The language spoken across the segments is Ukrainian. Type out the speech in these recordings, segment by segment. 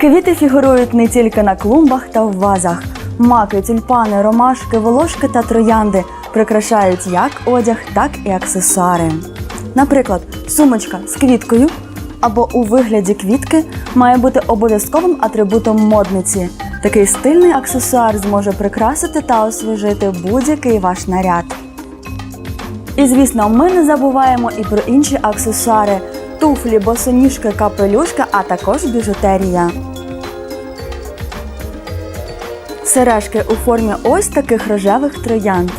Квіти фігурують не тільки на клумбах та в вазах. Маки, тюльпани, ромашки, волошки та троянди прикрашають як одяг, так і аксесуари. Наприклад, сумочка з квіткою або у вигляді квітки має бути обов'язковим атрибутом модниці. Такий стильний аксесуар зможе прикрасити та освіжити будь-який ваш наряд. І звісно, ми не забуваємо і про інші аксесуари: туфлі, босоніжки, капелюшка, а також біжутерія. Сережки у формі ось таких рожевих троянд.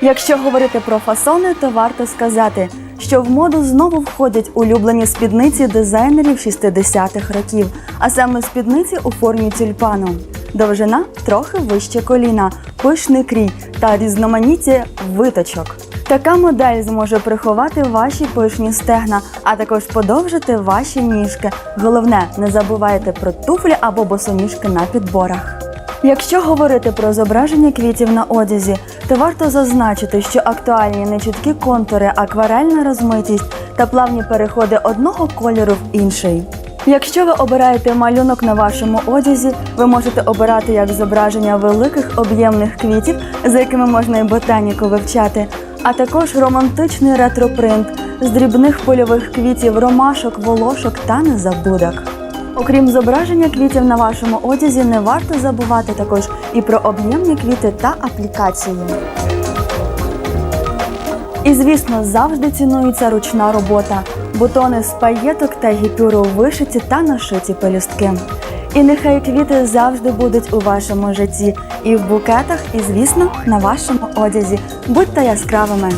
Якщо говорити про фасони, то варто сказати, що в моду знову входять улюблені спідниці дизайнерів 60-х років, а саме спідниці у формі тюльпану. Довжина трохи вище коліна, пишний крій та різноманіття виточок. Така модель зможе приховати ваші пишні стегна, а також подовжити ваші ніжки. Головне, не забувайте про туфлі або босоніжки на підборах. Якщо говорити про зображення квітів на одязі, то варто зазначити, що актуальні нечіткі контури, акварельна розмитість та плавні переходи одного кольору в інший. Якщо ви обираєте малюнок на вашому одязі, ви можете обирати як зображення великих об'ємних квітів, за якими можна і ботаніку вивчати, а також романтичний ретропринт з дрібних польових квітів, ромашок, волошок та незабудок. Окрім зображення квітів на вашому одязі, не варто забувати також і про об'ємні квіти та аплікації. І звісно, завжди цінується ручна робота, бутони з паєток та гіпюру вишиті та нашиті пелюстки. І нехай квіти завжди будуть у вашому житті, і в букетах, і, звісно, на вашому одязі. Будьте яскравими!